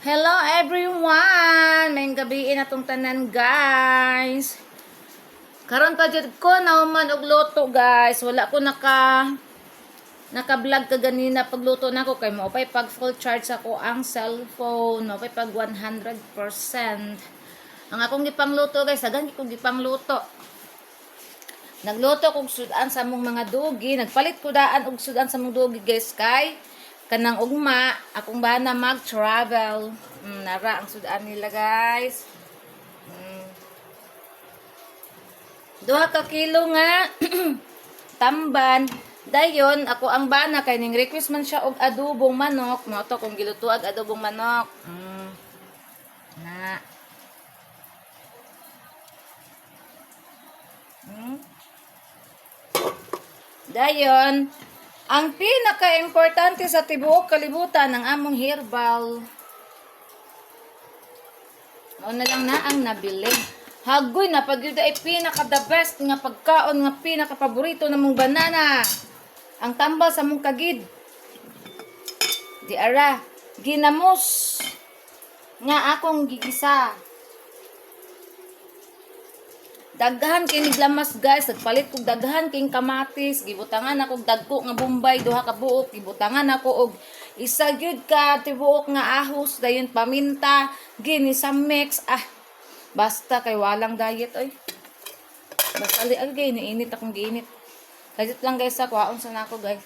Hello everyone! May gabi na tong tanan guys. Karon pa jud ko na man og luto guys. Wala ko naka naka-vlog ka ganina pagluto nako kay mo pay pag full charge ako ang cellphone, mo pag 100%. Ang akong gipangluto guys, agan kong gipangluto. Nagluto kog sudan sa mong mga dugi, nagpalit ko daan og sudan sa mong dugi guys kay kanang ugma akong bana mag-travel. Mm, nara ang sudan nila guys. Mm. Duha ka kilo nga tamban. Dayon ako ang bana kay ning request man siya og adobong manok. Mo to kung gilutuag adobong manok. Mm. Na. Mm. Dayon, ang pinaka-importante sa tibuok kalibutan ng among herbal. Ano na lang na ang nabili. Hagoy na pag ay pinaka the best nga pagkaon nga pinaka paborito na mong banana. Ang tambal sa mong kagid. Di ara, ginamos nga akong gigisa. Daghan kay niglamas guys, nagpalit kog daghan king kamatis, gibutangan ako dagko nga bombay duha ka buok, gibutangan ako og isa gyud ka tibuok nga ahos dayon paminta, gini sa mix. Ah, basta kay walang diet oy. Basta ali agay init akong giinit. Kajit lang guys sa kwaon sa nako guys.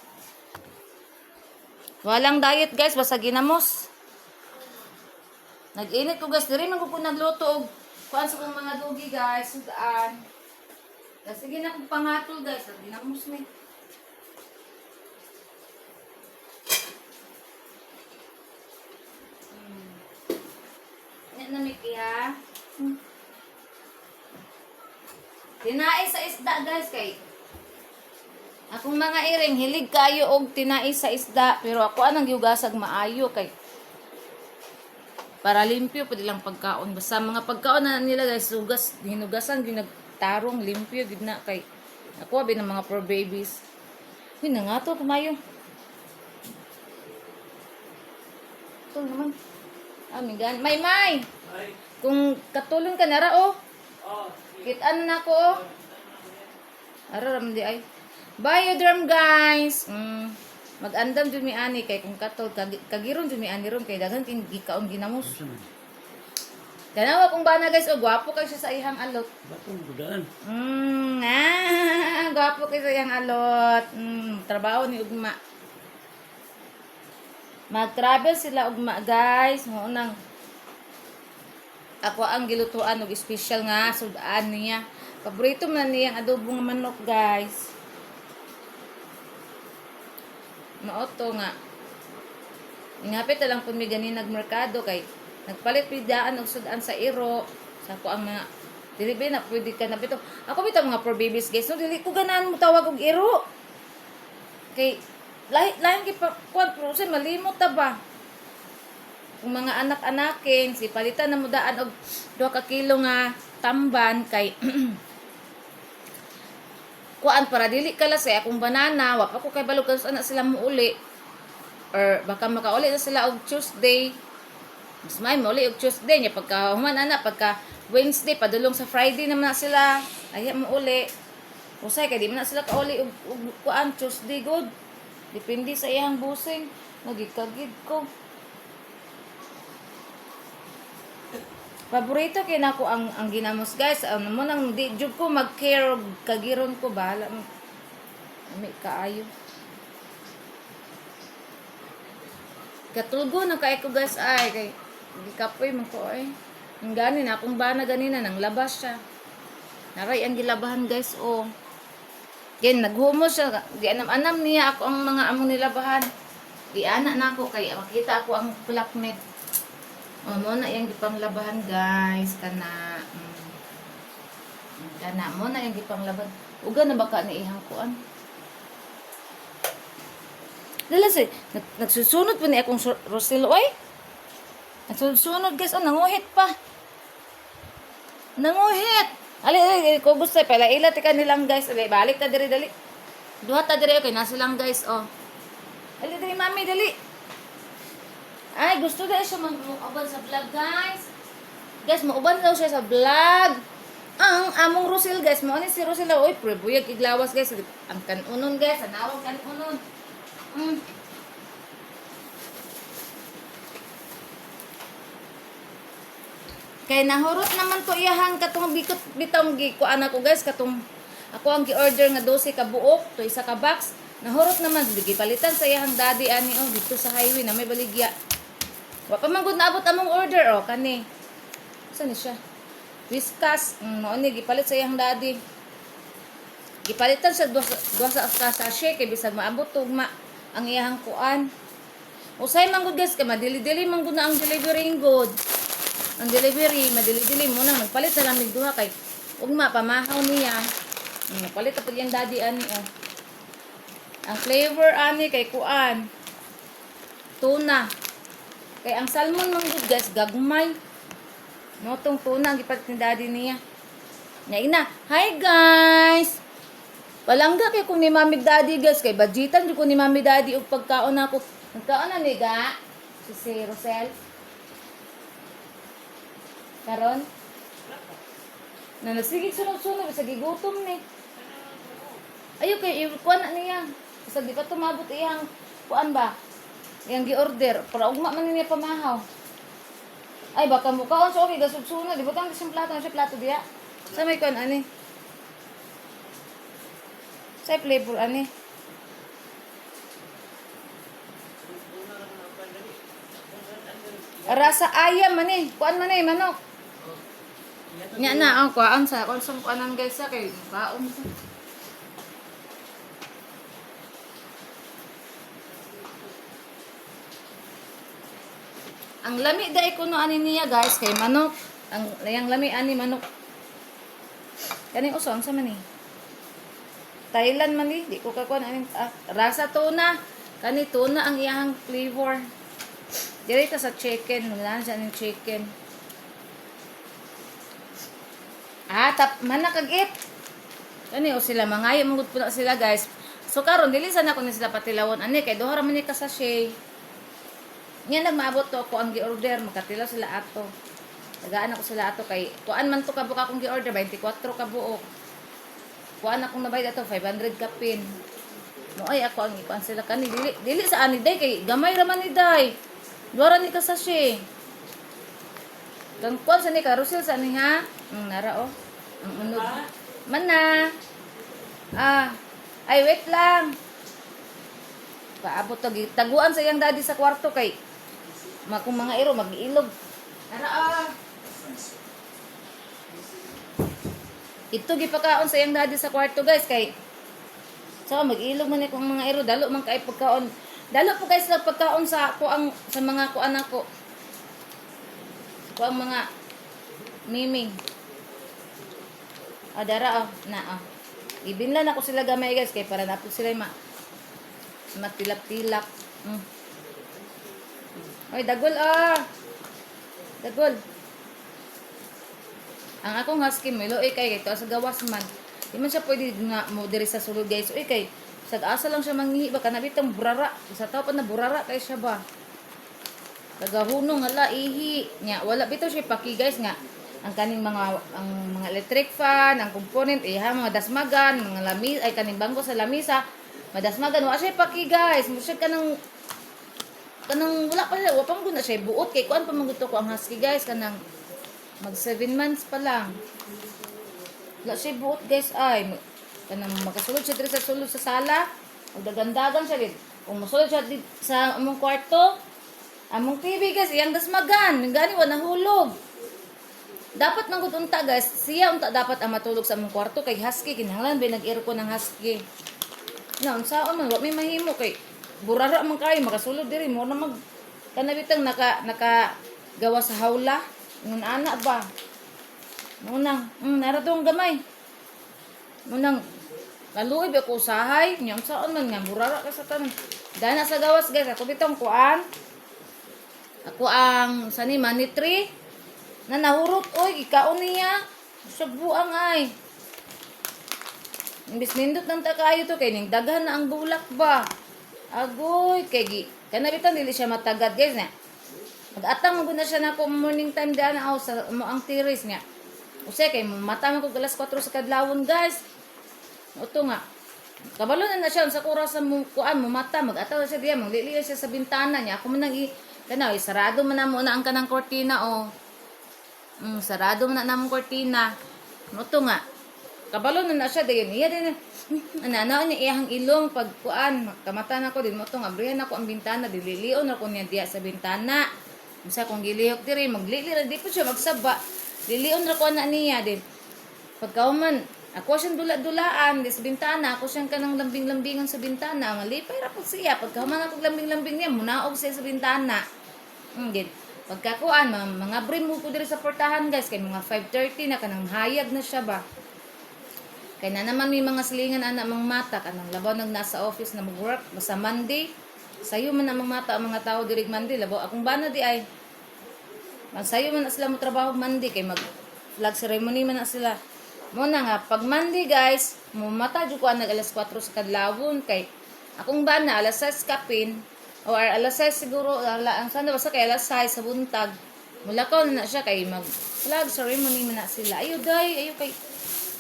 Walang diet guys, basta ginamos. Nag-init ko guys, diri man ko nagluto og kuan sa mga dugi guys, sudaan. Sige na kong pangatol guys, ang ginamos ni. Hmm. Yan na Miki ha. Hmm. Tinais sa isda guys kay Akong mga iring hilig kayo og tinais sa isda pero ako anang giugasag maayo kay para limpyo pwede lang pagkaon. Basta mga pagkaon na nila guys hugas hinugasan gyud nagtarong limpyo gid na kay ako abi ng mga pro babies. Uy, na nga to kumayo ito naman. Ah migan may may! Kung katulong ka nara oh. Kitaan na ko oh. Ara ram di ay. Biodrum guys. Mm. Mag-andam jud mi ani kay kung katol kag- kagiron jud mi ani ron kay daghan king gikaon ginamos. Kanawa kung bana guys, oh gwapo kay siya sa ihang alot. Batong budaan. Mm, ah, gwapo kay sa ihang alot. Mm, trabaho ni ugma. Mag-travel sila ugma guys. Mo nang ako ang gilutuan og special nga sudan niya. Paborito man niya ang adobong manok guys. Maoto nga. Ingapit na lang po mi ganin nagmerkado kay nagpalit pidaan og sudan sa iro. Sa ko ang mga dili na pwede ka na bito. Ako bitaw mga pro babies guys, no dili ko ganahan mo tawag og iro. Kay lahi lahi pa kuan pero say malimot ta ba. Kung mga anak-anakin, si palitan na mo daan og 2 ka kilo nga tamban kay kuan para dili kala sa akong banana wa pa ko kay balog kas anak sila mo uli or baka makauli na sila og Tuesday. Mas may mauli og Tuesday nya pagka human ana pagka Wednesday padulong sa Friday naman na sila. Ay mo uli usay kay di man na sila kauli og, og kuan Tuesday good. Depende sa iyang busing. Nagikagid ko Paborito kay nako ang ang ginamos guys. Ano mo nang di jud ko mag-care kagiron ko bahala mo. Ami kaayo. Katulgo na kay ko guys ay kay di kapoy man ko ay. Ang gani na akong bana ganina nang labas siya. Naray ang gilabahan guys oh. Yan naghumos siya. Di anam-anam niya ako ang mga among nilabahan. Di ana na ako kay makita ako ang blackmaid. O, mo na yung gipanglabahan, guys. Kana. Mm. Kana. Mo na yung gipanglaban. Uga na baka ni ihang kuan. Dala si, nag, nagsusunod po ni akong Rosilo. Ay! Nagsusunod, guys. Oh, nanguhit pa. Nanguhit! Ali, ali, ko gusto. Pala ila, tika nilang, guys. Ali, balik ta diri, dali. Duha ta diri, okay. Nasa lang, guys. Oh. Ali, dali, mami, dali. Ay, gusto na siya mag-uban sa vlog, guys. Guys, mauban daw siya sa vlog. Ang among Rosil, guys. Mo ni si Rosil. Oy, prebuyag iglawas, guys. Ang kanunon, guys. Ang kanunon. Mm. Kay nahurot naman ko iyahang katong bikot bitong gi ko anak ko guys katong ako ang gi-order nga 12 ka buok to isa ka box. Nahurot naman gi palitan sa iyahang daddy ani oh dito sa highway na may baligya. Wa pa man naabot among order oh kani. Saan ni siya? Whiskas, mm, mao ni gipalit sa iyang daddy. Gipalitan sa duwa sa ka sachet kay bisag maabot tugma ang iyahang kuan. Usay man guys kay madili-dili man na ang delivery good ang delivery, madili-dili mo na, magpalit na lang ng duha kay ugma, pamahaw niya. Mm, Magpalit tapos yung daddy ani, oh. Ang flavor ani kay kuan, tuna. Kay ang salmon mong good guys, gagmay. No, tong tuna, ni daddy niya. Nya ina, hi guys! Palangga kay kung ni mami daddy guys, kay budgetan ko ni mami daddy og pagkaon ako. Nagkaon na ni ga, si si Rosel. Karon? Na nasigig sunod-sunod sa gigutom ni. Ayo kay kuan na niya. Sa di pa tumabot iyang kuan ba? Iyang gi-order para ugma man niya pamahaw. Ay baka mo kaon so okay gasud sunod, di ba tang isang plato, sa plato diya. Sa may kuan ani? Sa flavor ani? Rasa ayam man eh. Kuan man eh, manok. Nya na ang kuan sa kuan sa kuanan guys sa kay kaon sa. Ang lami dai kuno ani niya guys kay manok. Ang yang lami ani manok. Kani uso ang sa man eh. Thailand man di ko kakuan ani ah, rasa tuna. Kani tuna ang iyang flavor. Dili ta sa chicken, wala siya ng chicken. Ah, tap man nakagit. Kani o sila mangayo mangud pula sila guys. So karon dili sana ko ni sila patilawon ani kay duha ra man ni ka sachet. Nya nagmaabot to ako ang gi-order, makatilaw sila ato. Tagaan ako sila ato kay kuan man to ka buka akong gi-order 24 ka buok. Kuan akong nabayad ato 500 ka pin. No ay ako ang ikuan sila kani dili dili sa ani day kay gamay ra man ni day. Duara ni ka sachet. Kang kuan sa ni carousel sa ni ha? Mm, nara oh. Ang unod. Mana. Ah. Ay wait lang. Paabot to taguan sa iyang daddy sa kwarto kay kung mga iro mag-iilog. Nara ah. Ito gipakaon sa iyang daddy sa kwarto guys kay So mag-ilog man kung mga iro dalo man kay pagkaon. Dalo po guys sa pagkaon sa ko ang sa mga kuan ako. Ko ang mga miming. Ah, dara ah, na ah. Ibinlan ako sila gamay guys kay para napod sila ma matilap-tilap. Mm. Oy, dagol ah. Dagol. Ang akong husky Milo eh kay kay to sa gawas man. Di man siya pwede nga mo diri sa sulod guys. Uy kay sa asa lang siya manghihi ba kana bitong burara. Sa tao pa na burara kay siya ba. Tagahunong hala ihi nya wala bitaw siya paki guys nga ang kaning mga ang mga electric fan, ang component iha mga dasmagan, mga lamis ay kaning bangko sa lamisa, madasmagan wa siya paki guys. Mo siya kanang kanang wala pa siya, wa pa mo na siya buot kay kuan pa man ko ang husky guys kanang mag 7 months pa lang. Wala siya buot guys ay kanang makasulod siya sa sulod sa sala. Ug dagandagan siya gid. Kung mosulod siya sa among kwarto, among TV guys, iyang dasmagan, gani wa nahulog. Dapat nang unta guys, siya unta dapat ang matulog sa among kwarto kay husky kinahanglan ba nag-aircon ng husky. Na unsaon man wa may mahimo kay burara man kay makasulod diri mo na mag kanabitang naka naka gawa sa hawla. Ngun ana ba? Munang, mm, naradong gamay. Munang, kaluoy ba ko usahay? Nyam saan man nga, burara ka sa tanan. Dahil na sa gawas guys, ako bitong kuan. Ako ang sani tree. Na nahurot, oy, ikaon niya. Sa buang ay. Imbis nindot ng takayo to, kay ning daghan na ang bulak ba. Agoy, kay gi. Kanabitan dili siya matagad guys na. Mag-atang mo na siya na ko morning time daan ako sa mo ang tiris niya. Usay kay mata ko alas 4 sa kadlawon guys. Uto nga. Kabalo na na siya sa kura sa mo kuan mo mata mag-ataw siya diya magliliya siya sa bintana niya. Ako man nang kanaw sarado man na mo na ang kanang kortina o. Mm, sarado man na namong kortina. Uto nga. Kabalo na na siya dayon. Iya din. Anana niya iyang ilong pag kuan kamata na ko din mo to nga abrihan ako ang bintana dililion ako niya diya sa bintana. Bisa kung gilihok diri maglili ra di po siya magsaba. Lilion ra ko na niya din. Pagkauman, ako siyang dula-dulaan, di sa bintana, ako siyang kanang lambing-lambingan sa bintana, malipay ra po siya. Pagkauman ako lambing-lambing niya, munaog siya sa bintana. Hmm, din. Pagkakuan, mga, mga brim mo po diri sa portahan guys, kay mga 5.30 na kanang hayag na siya ba. Kay na naman may mga silingan anak mga mata, kanang labaw nag nasa office na mag-work, basta Monday, sayo man ang mata ang mga tao dirig Monday, labaw akong bana di ay, Magsayo man na sila mo trabaho Monday kay mag flag ceremony man na sila. Muna nga pag Monday guys, mumata jud ko nag alas 4 sa kadlawon kay akong bana alas 6 kapin or alas 6 siguro ala ang sana basta kay alas 6 sa buntag. Mulakaw na na siya kay mag flag ceremony man na sila. Ayo day, ayo kay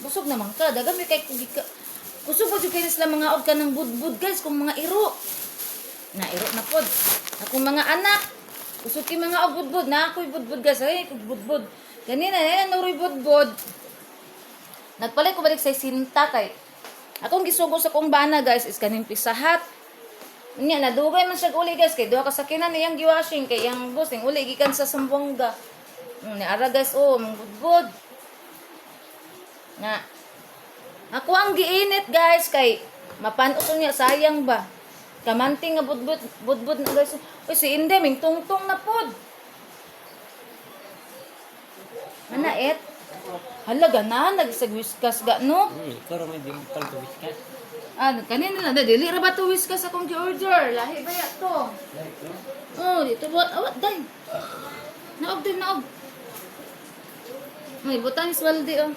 busog naman ka. Dagan may kay kugi ka. Kusog po jud kay sila mga og ka ng budbud guys kung mga iro. Na iro na pod. Akong mga anak, Usod kay mga og budbud na ako'y budbud guys. Ay, kog budbud. Ganina na yan, nuroy budbud. Nagpalit ko balik sa sinta kay. Akong gisugo sa kong bana guys is kaning pisahat. Nya nadugay man siya uli guys kay duha ka sakinan niyang giwashing kay yang boss ning uli gikan sa Sambonga. Mm, ni ara guys oh, mga budbud. Nga. Ako ang giinit guys kay mapanot niya sayang ba. Kamanting nga budbud budbud na guys. Uy si Inde ming tungtong na pod. Ana et? Halaga na nagsagwiskas ga no? Hmm, rin may di pagkawis ka. Ah, kanina na dili ra ba to whiskas akong gi-order? Lahi ba ya to? Oh, dito ba? Awat day. Naog din naog. May butang sweldi oh.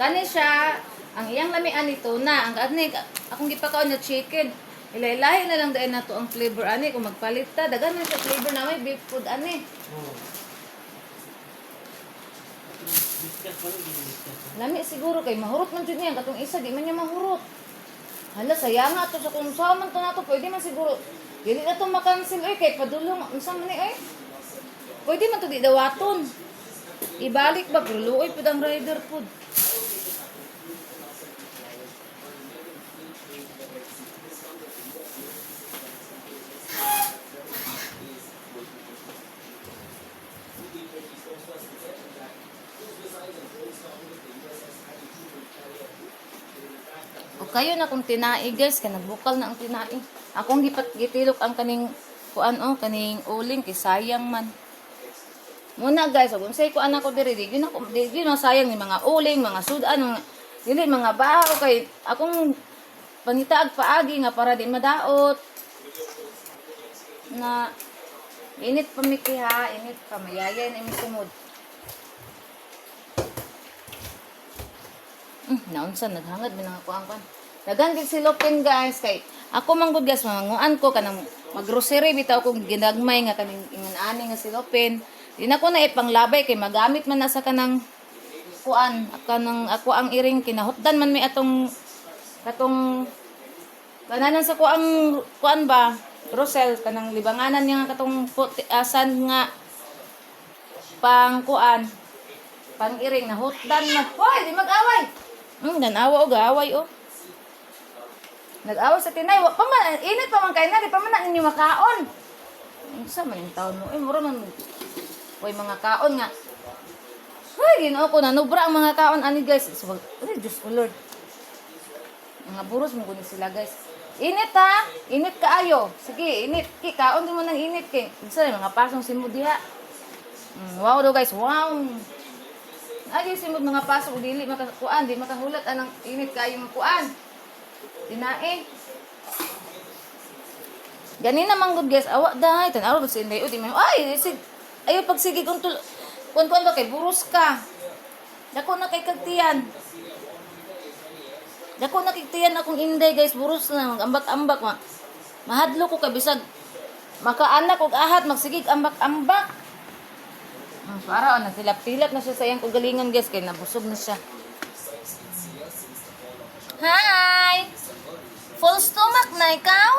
Kani siya, ang iyang lamian nito na, ang ani, akong gipakaon na chicken. Ilay-lahi na lang dahil na to ang flavor ani kung magpalit ta dagan man sa flavor na may beef food ani. Discuss. Lami siguro kay mahurot man jud niya katong isa di man niya mahurot. Hala sayang nga to sa kung sa man to nato pwede man siguro. Dili na to makancel eh kay padulong unsa man ni eh. Pwede man to di dawaton. Ibalik ba pero luoy pud ang rider pud. Kayo na kung tinai guys, ka nagbukal na ang tinai. Akong gipat gitilok ang kaning kuan o kaning uling kay sayang man. Muna guys, kung say ko anak ko diri, di gyud ako di gyud sayang ni mga uling, mga sudan, mga dili mga bao kay akong pangitaag paagi nga para di madaot. Na init pa mi ha, init pa mayaya na mi sumod. Mm, naunsa naghangad mi nga kuan kuan. Dagan si Lopin guys kay ako man gud guys manguan ko kanang maggrocery bitaw kong ginagmay nga kaning ingon ani nga si Lopin. Di na ko na ipanglabay kay magamit man na sa kanang kuan kanang ako ang iring kinahutdan man mi atong katong kananan sa kuang kuan ba Rosel kanang libanganan niya nga katong puti, asan nga pang kuan pang iring nahutdan na hoy di mag-away Hmm, nanawa o gaaway o. Nag-away sa tinay. Wa init pa man kayo na. Di pa man na makaon. Ang sa man yung taon mo. Eh, mura man. Uy, mga kaon nga. Uy, ginoo ko na. Nubra ang mga kaon. Ani guys. So, uy, Diyos ko Lord. Mga buros mo kunin sila guys. Init ha. Init kaayo. Sige, init. Ki, kaon din mo ng init. Ki. Isa mga pasong simudiha. Mm, wow daw guys. Wow. Ay, simod mga pasok, dili makakuan, di makahulat anang init kayo ng kuan. Dinae. Gani naman good guys, awa dahay, tanaw ba sa inday, di man, ay, sig, ayo pag sige kung tul, kung kuan ba kay buros ka. Dako na kay kagtiyan. Dako na kay akong inday guys, buros na, ambak-ambak ma. Mahadlo ko kay bisag makaanak og ahat magsigig ambak-ambak. Hmm, para oh, nagsilap-silap na siya sa iyang kugalingon guys kay nabusog na siya. Hi! Full stomach na ikaw?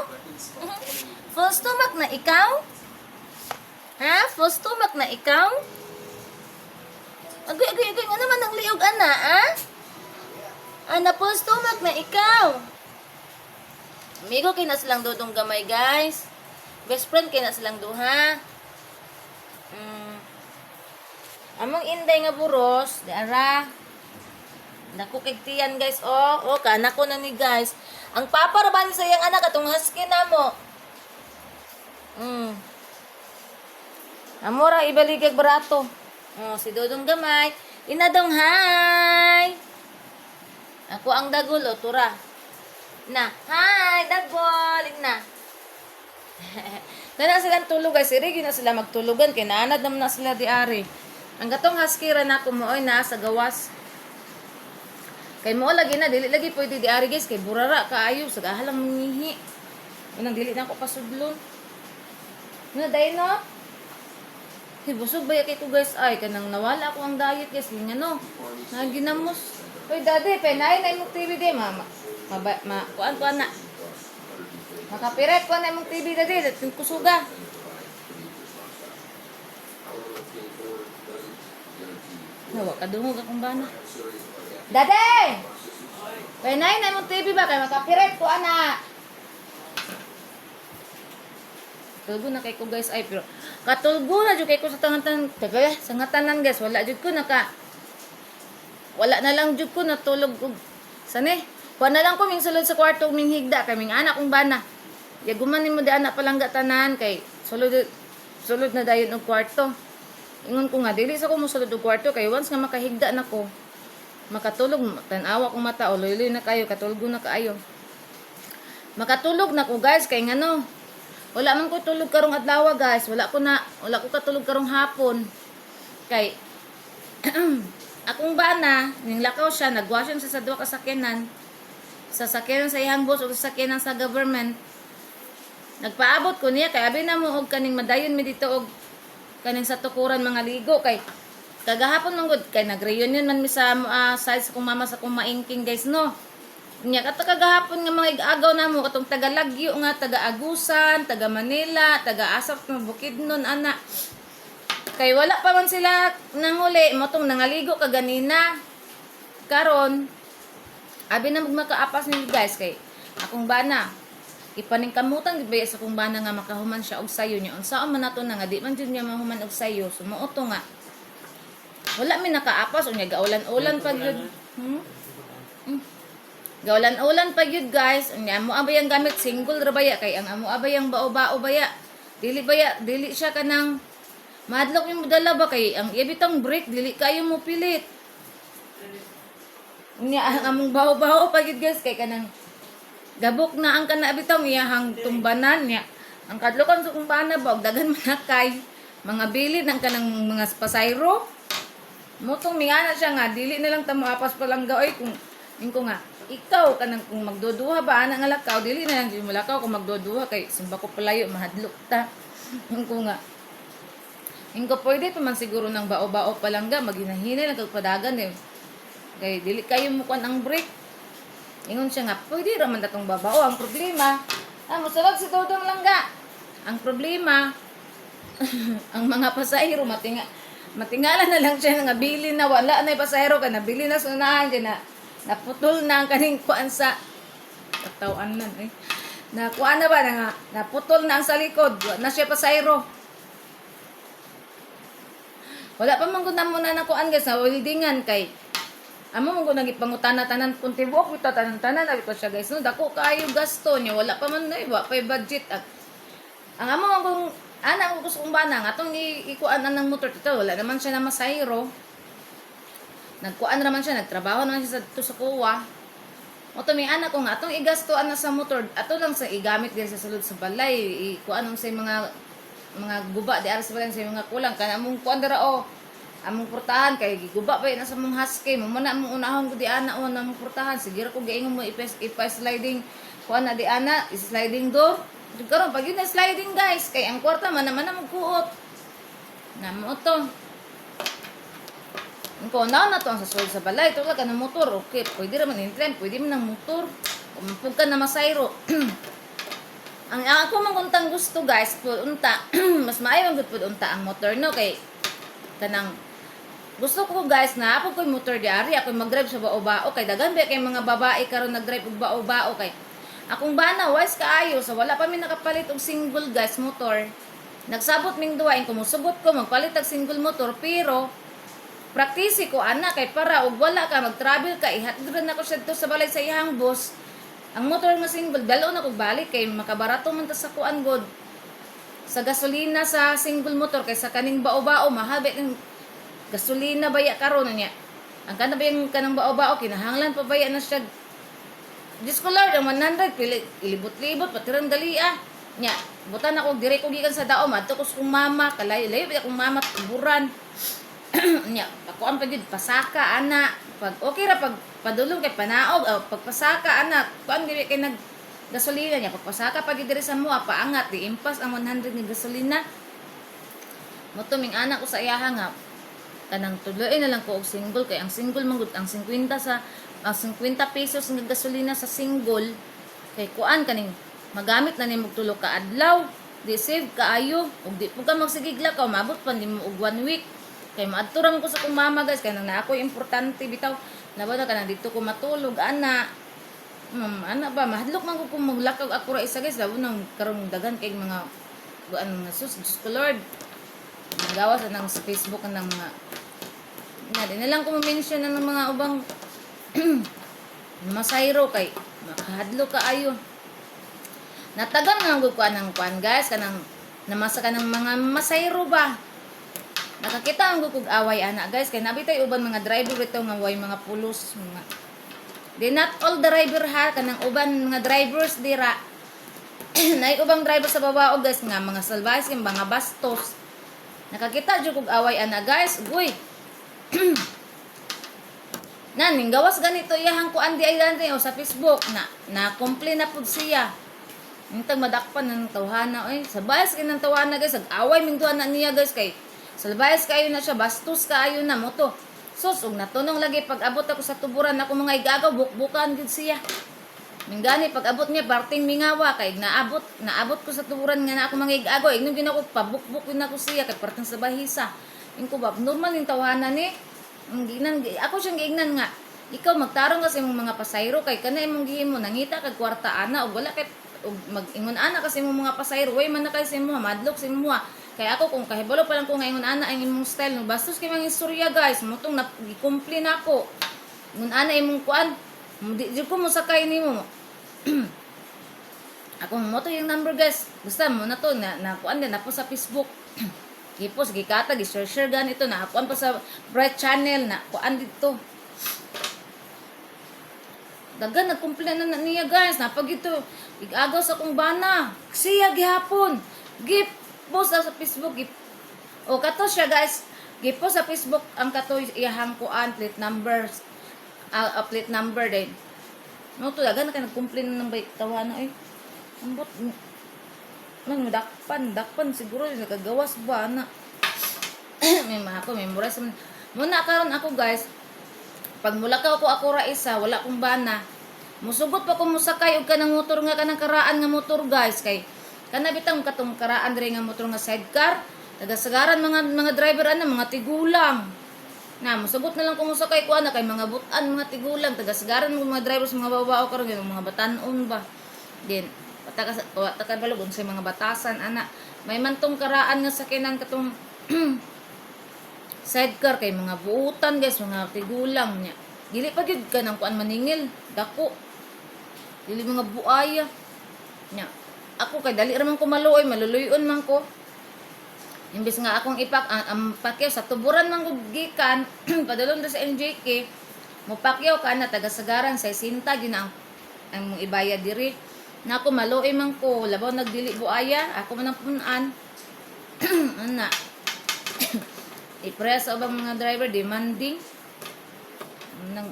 Full stomach na ikaw? Ha? Full stomach na ikaw? Agay, agay, agay. Ano naman ang liog, ana, ha? Ana, full stomach na ikaw. Amigo, kay na silang dudong gamay, guys. Best friend, kay na silang duha. Mm. Among inday nga buros, di ara. Naku kay tiyan guys, oh. Oh, kanak ko na ni guys. Ang paparaban sa iyang anak atong husky na mo. Mm. Amora ibaligag barato. Oh, si Dodong Gamay. Inadong hi. Ako ang dagulo, tura. Na, hi, dagol, na. Kaya na silang tulog guys, irigi na sila magtulugan, kaya naanad naman na sila di ari. Ang gatong husky ra na kumuoy na sa gawas. Kay mo lagi na dili lagi pwede di ari guys kay burara kaayo sa gahalang mangihi. Unang dili na ako pasudlon. Nga dai no? Hey, busog ba kay ko guys ay kanang nawala ako ang diet guys nga no. Naginamos. Hoy dade penay na imong TV di mama. Ma, ma, kuan kuan na. Makapiret kuan na imong TV dade dating kusuga. Nawa kadungog akong bana. Dade! Penay na imong TV ba? Kay makapiret ko ana. Tulgo na kay ko guys. Ay pero katulgo na jud kay ko sa tangan taga sa ngatanan guys. Wala jud ko naka wala na lang jud ko natulog og sani? Kuha na lang ko ming sulod sa kwarto ming higda. Kay ming anak kong bana. Yaguman nimo di anak palangga tanan. Kay sulod sulod na dayon og kwarto. Ingon ko nga dili sa ko mosulod og kwarto. Kay once nga makahigda na ko makatulog tan-awa kong mata o luloy na kayo katulgo na kaayo. Makatulog na ko guys kay ngano wala man ko tulog karong adlaw guys. Wala ko na wala ko katulog karong hapon. Kay akong bana ning lakaw siya nagwasyon siya sa duha ka sakyanan. Sa sakyanan sa iyang boss o sa sakyanan sa government. Nagpaabot ko niya kay abi na mo og kaning madayon mi dito og kaning sa tukuran mga ligo kay kagahapon man gud kay nag-reunion man mi sa uh, side sa kong mama sa kong maingking guys no Nya kato kagahapon nga mga igagaw namo katong taga Lagyo nga taga Agusan, taga Manila, taga Asap ng Bukidnon ana. Kay wala pa man sila nanguli mo tong nangaligo kaganina. Karon abi na magmakaapas ni guys kay akong bana ipaningkamutan gid ba sa akong bana nga makahuman siya og sayo niya unsaon man nato na nga di man jud niya mahuman og sayo sumuoto nga wala mi nakaapas unya gaulan-ulan pag yun hmm? Hmm. Gaulan-ulan pa yun guys. Ang amo abayang gamit single ra baya kay ang amo abayang bao-bao baya. Dili baya, dili siya kanang madlok yung dala ba kay ang ibitang break dili kayo mo pilit. Nya ang among bao-bao pa yun guys kay kanang gabok na ang kana bitong iyahang tumbanan niya. Ang kadlokan sa kumbana ba og dagan manakay mga bilid ng kanang mga pasayro. Mutong mingana siya nga dili na lang tamo apas pa lang gaoy kung ingko nga ikaw kanang kung magduduha ba ana nga lakaw dili na lang di mo lakaw kung magduduha kay simba ko palayo mahadlok ta. Ingko nga. Ingko pwede pa man siguro ng bao-bao pa lang ga maghinahinay lang kag padagan eh. Kay dili kayo mo kuan ang break. Ingon siya nga pwede ra man datong babao ang problema ah mosulog si Dodong langga ang problema ang mga pasahero matinga matingala na lang siya nga bili na wala na pasahero ka nabili na sunahan dyan na naputol na ang kaning kuan sa katawan na eh. Na kuan na ba na nga naputol na ang sa likod na siya pasahero. Wala pa man na muna na kuan guys sa weldingan kay amo mo gud nagipangutana tanan kun tibuok ito tanan tanan abi ko siya guys no dako kayo gasto niya wala pa man na iba pa budget at ang amo kung ana gusto kong bana nga atong ikuan ang motor dito wala naman siya na masahero nagkuan naman siya nagtrabaho naman siya sa to sa kuwa. O to may anak ko nga atong igasto ana sa motor ato lang sa igamit din sa sulod sa balay. Ikuan ang sa mga mga guba di ara sa balay sa mga kulang. Kana among kuan dira o among portahan kay giguba pa na sa mong husky mo man among unahon ko di ana o namong portahan. Sige ra ko giingon mo ipa sliding. Kuan na di ana sliding door karon pag yun na sliding guys. Kay ang kwarta man naman na magkuot na mo to. Ko na na to ang sasol sa balay. To ka ng motor. Okay pwede ra man in pwede man ng motor. Umapog ka na masayro ang ang ako man untang gusto guys pud unta mas maayo man gud pud unta ang motor no? Kay kanang gusto ko guys na ako ko'y motor di ari ako mag-drive sa bao-bao. Kay daghan kay mga babae karon nag-drive og bao-bao kay akong bana wise kaayo sa wala pa mi nakapalit og single guys motor. Nagsabot ming duwa in kumusugot ko magpalit og single motor pero praktisi ko ana kay para og wala ka mag-travel ka ihatid na ko siya dito sa balay sa iyang boss ang motor nga single dalo na ko balik kay makabarato man ta sa kuan god. Sa gasolina sa single motor kay sa kaning bao-bao mahal ba yung gasolina baya karon niya. Ang kana ba yung kanang bao-bao kinahanglan pa baya na siya Diyos ko Lord, ang 100, pili, ilibot-libot, patirang gali ah. Nya, butan ako, dire ko gikan sa daom, adto ko sa kong mama, kalay, layo akong mama, tuburan. Nya, pakuan pa gid pasaka, ana. Pag, okay ra, pag padulong kay panaog, oh, pag pasaka, ana, kuan gid kay nag, gasolina niya, pag pasaka pa gid diri sa mua, paangat, di impas ang 100 ni gasolina. Mutuming anak ko sa iyaha nga, kanang tuloy na lang ko og single kay ang single man gud ang 50 sa ang 50 pesos nga gasolina sa single kay kuan kaning magamit na nimo tulo ka adlaw di save kaayo ug di po ka magsigigla ka umabot pa nimo og one week. Kay maadturan ko sa kong mama guys kay nang na ako importante bitaw. Laban na kanang dito ko matulog ana. Um, ana ba mahadlok man ko kung maglakaw ako ra isa guys. Labo nang karong dagan kay mga ano nga sus Diyos ko Lord. Nagawa sa nang sa Facebook ng mga na di na lang ko ma-mention ng mga ubang masayro kay makahadlo ka ayo natagan nga gud ko anang kuan guys kanang namasa ka ng mga masayro ba? Nakakita ang gud kog away ana guys kay nabitay uban mga driver ito nga way mga pulos mga di not all driver ha kanang uban mga drivers dira nay ubang driver sa babao guys nga mga salvage mga bastos. Nakakita jud kog away ana guys. Uy Naning gawas ganito iyahang ko andi ay dante o sa Facebook na na complain na pud siya. Intag madakpan ng tawhana oy. Sa bayas kay ng tawhana guys, ag away ming na niya guys kay sa bayas kayo na siya bastos kaayo na mo to. Sus, ug natunong lagi pag abot ako sa tuburan ako mga igagaw bukbukan gid siya. Minggani pag abot niya parting mingawa kay naabot naabot ko sa tuburan nga na ako mga igagaw ignon gid ako pabukbuk na ako siya kay partang sa bahisa. Ingko ba normal yung tawhana ni ang ginan ako siyang giingnan nga. Ikaw magtarong kasi imong mga pasayro kay kana imong gihimo nangita kag kwarta ana ug wala kay ug mag-ingon ana kasi imong mga pasayro way man na kay sa madlok sa imong kay ako kung kahibalo pa lang ko nga ingon ana ang imong style no bastos kay mga istorya guys mutong na gi-complain ako. Ingon ana imong kuan di, di ko mo sakay nimo ako mo to yung number guys. Gusto mo na to na, na kuan din na po sa Facebook Gipos, gikata, gi-share-share ganito na. Kuan pa sa Bright Channel na. Kuan dito. Dagan, nagkumplain na, na niya guys. Napag ito, igagaw sa kong bana. Siya gihapon. Gip, post sa Facebook. Gip. O, kato siya guys. Gipo sa Facebook ang kato iyahang kuan plate numbers. Uh, uh, plate number din. No, to dagan na ka nagkumplain ng bait tawana eh. Ambot, man dakpan dakpan siguro nagagawas ba na? May mga ako memorize man muna karon ako guys. Pag mula ka ako ako ra isa wala kong bana. Musugot pa ko musakay og kanang motor nga kanang karaan nga motor guys. Kay kana bitang katong karaan diri nga motor nga sidecar. Tagasagaran mga mga driver ana mga tigulang. Na musugot na lang ko musakay ko ana kay mga butan mga tigulang. Tagasagaran mga driver sa mga babae karon mga batanon ba? Din pataka pataka balog sa mga batasan ana. May mantong karaan nga sakinan katong sidecar kay mga buutan guys mga tigulang nya dili pa gyud ka nang kuan maningil dako. Dili mga buaya nya ako kay dali ra man ko maluoy maluluyon man ko. Imbes nga akong ipak ang, ang pakyaw sa tuburan man ko gikan padulong sa NJK mo pakyaw ka na taga sagaran sa sinta gyud ang ang ibayad diri na ako maluoy man ko labaw nagdili buaya ako man ang punan. Ana ipress sa ubang mga driver demanding. Nang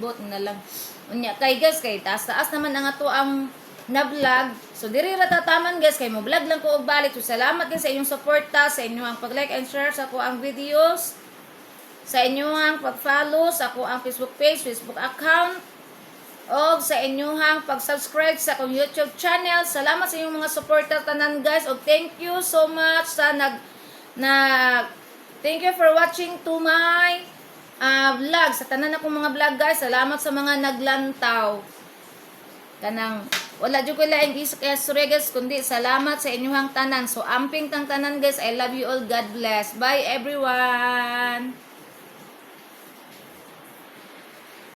bot na lang. Unya kay guys kay taas taas naman ang ato ang na vlog So diri ra tataman guys kay mo vlog lang ko og balik. So salamat din sa inyong suporta, sa inyong pag-like and share sa ako ang videos, sa inyong pag-follow sa ako ang Facebook page, Facebook account, o sa inyong pag-subscribe sa akong YouTube channel. Salamat sa inyong mga supporter tanan guys. O thank you so much sa nag na thank you for watching to my uh, vlog. Sa tanan akong mga vlog guys. Salamat sa mga naglantaw. Kanang wala jud ko laing guys kundi salamat sa inyong tanan. So amping tang tanan guys. I love you all. God bless. Bye everyone.